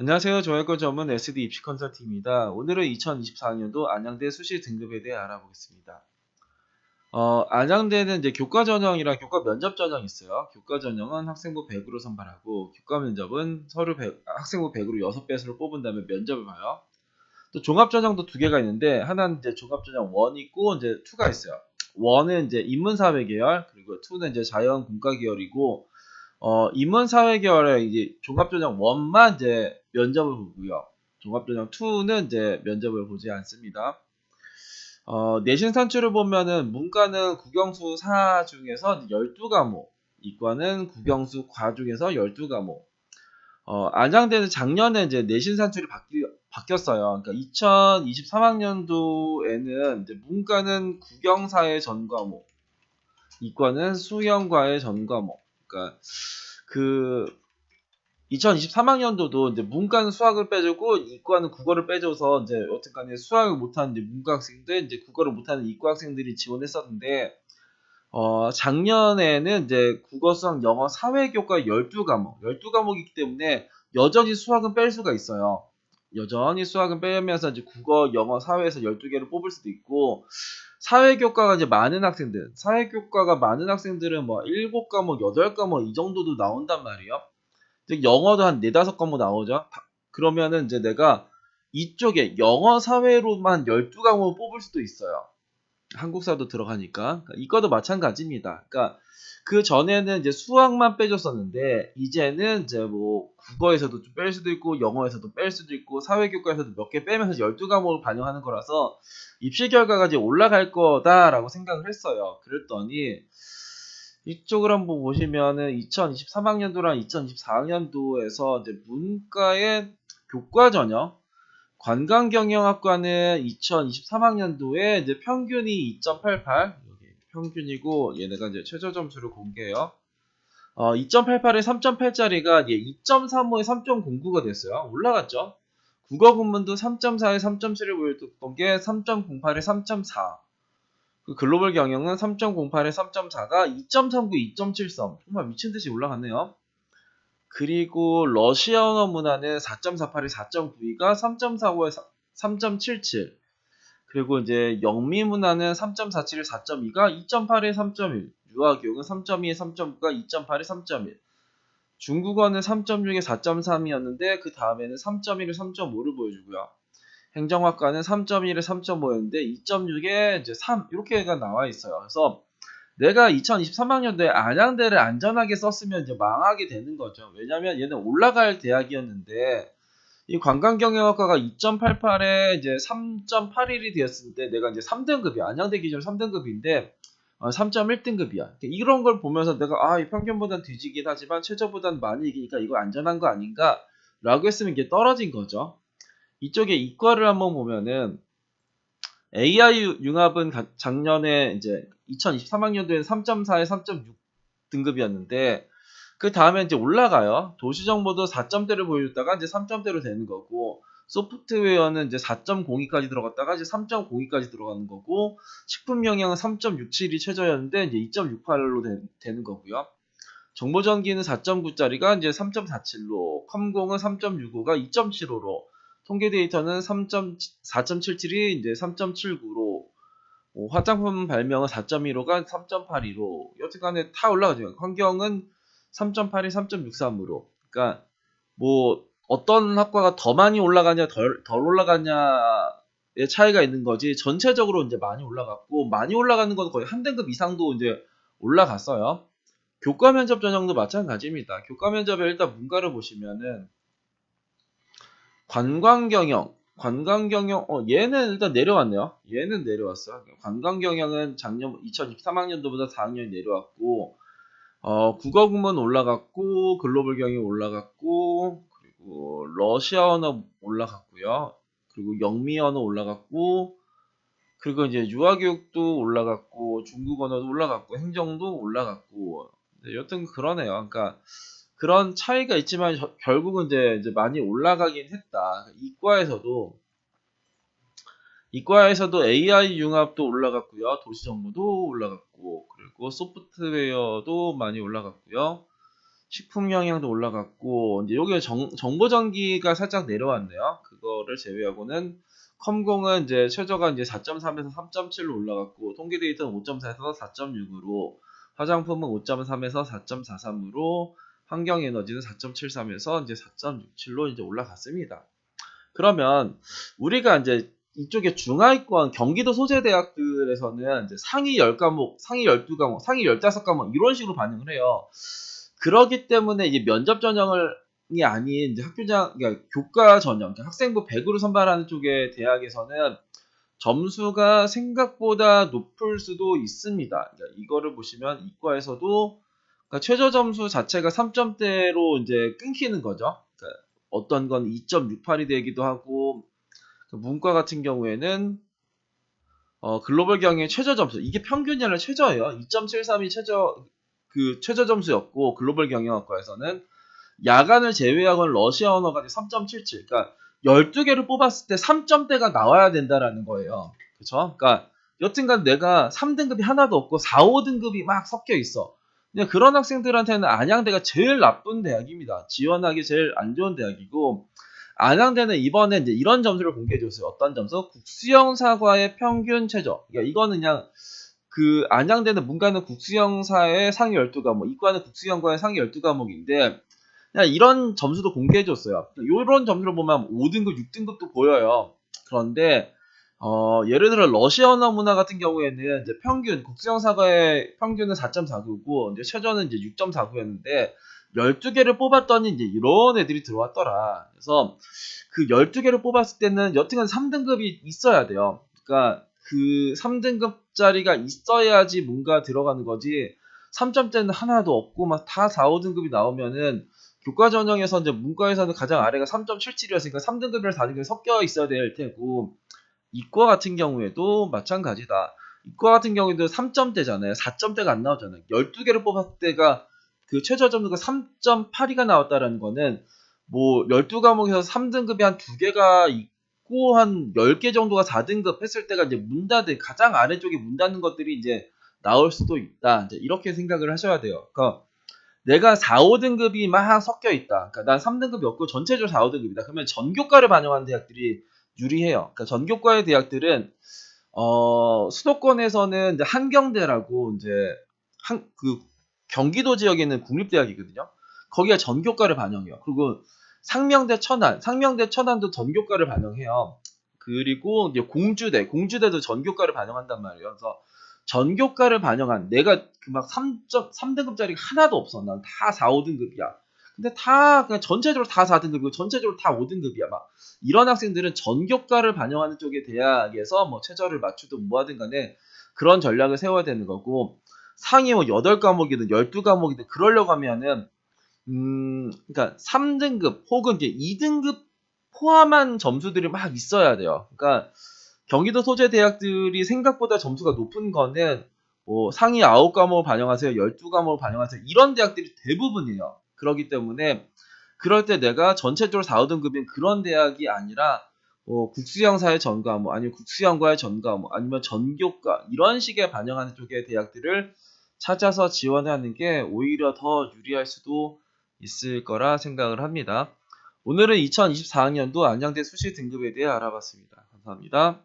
안녕하세요. 조회권 전문 SD 입시 컨설팅입니다. 오늘은 2024학년도 안양대 수시 등급에 대해 알아보겠습니다. 어, 안양대는 이제 교과 전형이랑 교과 면접 전형이 있어요. 교과 전형은 학생부 100으로 선발하고 교과 면접은 서류 100, 학생부 100으로 6배수를 뽑은 다음에 면접을 봐요. 또 종합 전형도 두 개가 있는데 하나는 이제 종합 전형 1 있고 이제 2가 있어요. 1은 이제 인문사회 계열, 그리고 2는 이제 자연 공과 계열이고 어, 인문 사회 계열의 이제 종합전형 1만 이제 면접을 보고요. 종합전형 2는 이제 면접을 보지 않습니다. 어, 내신 산출을 보면은 문과는 국영수 4 중에서 12과목, 이과는 국영수 과 중에서 12과목. 어, 안양대는 작년에 이제 내신 산출이 바뀌, 바뀌었어요. 그러니까 2023학년도에는 이제 문과는 국영사의 전 과목, 이과는 수영과의 전 과목. 그러니까 그 2023학년도도 이제 문과는 수학을 빼주고 이과는 국어를 빼줘서 이제 어쨌간에 수학을 못하는 이제 문과 학생들 이제 국어를 못하는 이과 학생들이 지원했었는데 어 작년에는 이제 국어, 수학, 영어, 사회 교과 12과목 12과목이기 때문에 여전히 수학은 뺄 수가 있어요. 여전히 수학은 빼면서 이제 국어, 영어, 사회에서 12개를 뽑을 수도 있고 사회 교과가 이제 많은 학생들, 사회 교과가 많은 학생들은 뭐 7과목, 8과목 이 정도도 나온단 말이에요. 즉 영어도 한 4, 5과목 나오죠. 그러면은 이제 내가 이쪽에 영어 사회로만 12과목을 뽑을 수도 있어요. 한국사도 들어가니까. 그러니까 이거도 마찬가지입니다. 그러니까 그 전에는 이제 수학만 빼줬었는데 이제는 이제 뭐 국어에서도 좀 뺄 수도 있고 영어에서도 뺄 수도 있고 사회교과에서도 몇 개 빼면서 12과목을 반영하는 거라서 입시 결과가 이제 올라갈 거다라고 생각을 했어요. 그랬더니 이쪽을 한번 보시면은 2023학년도랑 2024학년도에서 이제 문과의 교과 전형 관광경영학과는 2023학년도에 이제 평균이 2.88 여기 평균이고 얘네가 이제 최저 점수를 공개해요. 어, 2.88에 3.8짜리가 2.35에 3.09가 됐어요. 올라갔죠. 국어 군문도 3.4에 3.7을 보였던 게 3.08에 3.4. 그 글로벌 경영은 3.08에 3.4가 2.39, 2.73 정말 미친 듯이 올라갔네요. 그리고 러시아 언어 문화는 4.48에 4.92가 3.45에 3.77 그리고 이제 영미 문화는 3.47에 4.2가 2.8에 3.1 유아교육은 3.2에 3.9가 2.8에 3.1 중국어는 3.6에 4.3이었는데 그 다음에는 3.1에 3.5를 보여주고요. 행정학과는 3.1에 3.5였는데 2.6에 이제 3 이렇게가 나와 있어요. 그래서 내가 2023학년도에 안양대를 안전하게 썼으면 이제 망하게 되는 거죠. 왜냐면 얘는 올라갈 대학이었는데 이 관광경영학과가 2.88에 이제 3.81이 되었을 때 내가 이제 3등급이야. 안양대 기준 3등급인데 어, 3.1등급이야. 이런 걸 보면서 내가 아, 이 평균보단 뒤지긴 하지만 최저보단 많이 이기니까 이거 안전한 거 아닌가? 라고 했으면 이게 떨어진 거죠. 이쪽에 이과를 한번 보면은 AI 융합은 작년에 이제 2023학년도에 3.4에 3.6 등급이었는데 그 다음에 이제 올라가요. 도시 정보도 4점대를 보여줬다가 이제 3점대로 되는 거고 소프트웨어는 이제 4.02까지 들어갔다가 이제 3.02까지 들어가는 거고 식품 영양은 3.67이 최저였는데 이제 2.68로 되, 는 거고요. 정보전기는 4.9짜리가 이제 3.47로, 컴공은 3.65가 2.75로, 통계 데이터는 3.4.77이 이제 3.79로 뭐 화장품 발명은 4.15가 3.82로 여튼간에 다 올라가죠. 환경은 3.82, 3.63으로. 그러니까 뭐 어떤 학과가 더 많이 올라가냐 덜, 덜 올라가냐의 차이가 있는 거지 전체적으로 이제 많이 올라갔고 많이 올라가는 건 거의 한 등급 이상도 이제 올라갔어요. 교과 면접 전형도 마찬가지입니다. 교과 면접에 일단 문과를 보시면은 관광경영, 관광경영, 어, 얘는 일단 내려왔네요. 얘는 내려왔어. 관광경영은 작년 2023학년도보다 4학년이 내려왔고, 어, 국어국문 올라갔고, 글로벌 경영 올라갔고, 그리고 러시아 언어 올라갔고요. 그리고 영미 언어 올라갔고, 그리고 이제 유아교육도 올라갔고, 중국 언어도 올라갔고, 행정도 올라갔고, 네, 여튼 그러네요. 그러니까 그런 차이가 있지만 저, 결국은 이제, 이제 많이 올라가긴 했다. 이과에서도 이과에서도 AI 융합도 올라갔고요. 도시 정보도 올라갔고 그리고 소프트웨어도 많이 올라갔고요. 식품 영양도 올라갔고 이제 여기 정, 정보 전기가 살짝 내려왔네요. 그거를 제외하고는 컴공은 이제 최저가 이제 4.3에서 3.7로 올라갔고 통계 데이터는 5.4에서 4.6으로 화장품은 5.3에서 4.43으로 환경 에너지는 4.73에서 이제 4.67로 이제 올라갔습니다. 그러면 우리가 이제 이쪽에 중하위권 경기도 소재 대학들에서는 이제 상위 10과목, 상위 12과목, 상위 15과목 이런 식으로 반영을 해요. 그러기 때문에 이제 면접 전형이 아닌 이제 학교장 그러니까 교과 전형, 그러니까 학생부 100으로 선발하는 쪽의 대학에서는 점수가 생각보다 높을 수도 있습니다. 그러니까 이거를 보시면 이과에서도 그러니까 최저 점수 자체가 3점대로 이제 끊기는 거죠. 그러니까 어떤 건 2.68이 되기도 하고 그 문과 같은 경우에는 어, 글로벌 경영의 최저 점수 이게 평균이 아니라 최저예요. 2.73이 최저 그 최저 점수였고 글로벌 경영학과에서는 야간을 제외하고는 러시아 언어가 3.77. 그러니까 12개를 뽑았을 때 3점대가 나와야 된다라는 거예요. 그렇죠? 그러니까 여튼간 내가 3등급이 하나도 없고 4, 5등급이 막 섞여 있어. 그런 학생들한테는 안양대가 제일 나쁜 대학입니다. 지원하기 제일 안 좋은 대학이고 안양대는 이번에 이제 이런 점수를 공개해 줬어요. 어떤 점수? 국수형 사과의 평균 최저. 그러니까 이거는 그냥 그 안양대는 문과는 국수형사의 상위 12과목, 이과는 국수형과의 상위 12과목인데 그냥 이런 점수도 공개해 줬어요. 이런 점수를 보면 5등급, 6등급도 보여요. 그런데 어, 예를 들어 러시아 언어 문화 같은 경우에는 이제 평균 국수형 사과의 평균은 4.49고 이제 최저는 이제 6.49였는데 12개를 뽑았더니 이제 이런 애들이 들어왔더라. 그래서 그 12개를 뽑았을 때는 여튼간 3등급이 있어야 돼요. 그러니까 그 3등급짜리가 있어야지 뭔가 들어가는 거지 3점대는 하나도 없고 막 다 4, 5등급이 나오면은 교과 전형에서 이제 문과에서는 가장 아래가 3.77이었으니까 3등급이랑 4등급이 섞여 있어야 될 테고 이과 같은 경우에도 마찬가지다. 이과 같은 경우에도 3점대잖아요. 4점대가 안 나오잖아요. 12개를 뽑았을 때가 그 최저 점수가 3.82가 나왔다라는 거는 뭐 12과목에서 3등급이 한두 개가 있고 한 10개 정도가 4등급 했을 때가 이제 문 닫을 가장 아래쪽에 문 닫는 것들이 이제 나올 수도 있다. 이렇게 생각을 하셔야 돼요. 그러니까 내가 4, 5등급이 막 섞여 있다. 그러니까 난 3등급이 없고 전체적으로 4, 5등급이다. 그러면 전교과를 반영하는 대학들이 유리해요. 그러니까 전교과의 대학들은 어, 수도권에서는 이제 한경대라고 이제 한 그 경기도 지역에 있는 국립대학이거든요. 거기가 전교과를 반영해요. 그리고 상명대 천안, 상명대 천안도 전교과를 반영해요. 그리고 이제 공주대, 공주대도 전교과를 반영한단 말이에요. 그래서 전교과를 반영한 내가 그 막 3점 3등급짜리가 하나도 없어. 난 다 4, 5등급이야. 근데 다 그냥 전체적으로 다 4등급이고 전체적으로 다 5등급이야. 막 이런 학생들은 전교과를 반영하는 쪽의 대학에서 뭐 최저를 맞추든 뭐 하든 간에 그런 전략을 세워야 되는 거고 상위 뭐 8과목이든 12과목이든 그러려고 하면은 음 그러니까 3등급 혹은 이제 2등급 포함한 점수들이 막 있어야 돼요. 그러니까 경기도 소재 대학들이 생각보다 점수가 높은 거는 뭐 상위 9과목을 반영하세요. 12과목을 반영하세요. 이런 대학들이 대부분이에요. 그렇기 때문에 그럴 때 내가 전체적으로 4, 5등급인 그런 대학이 아니라 뭐 국수형사의 전과목 아니면 국수형과의 전과목 아니면 전교과 이런 식의 반영하는 쪽의 대학들을 찾아서 지원하는 게 오히려 더 유리할 수도 있을 거라 생각을 합니다. 오늘은 2024학년도 안양대 수시 등급에 대해 알아봤습니다. 감사합니다.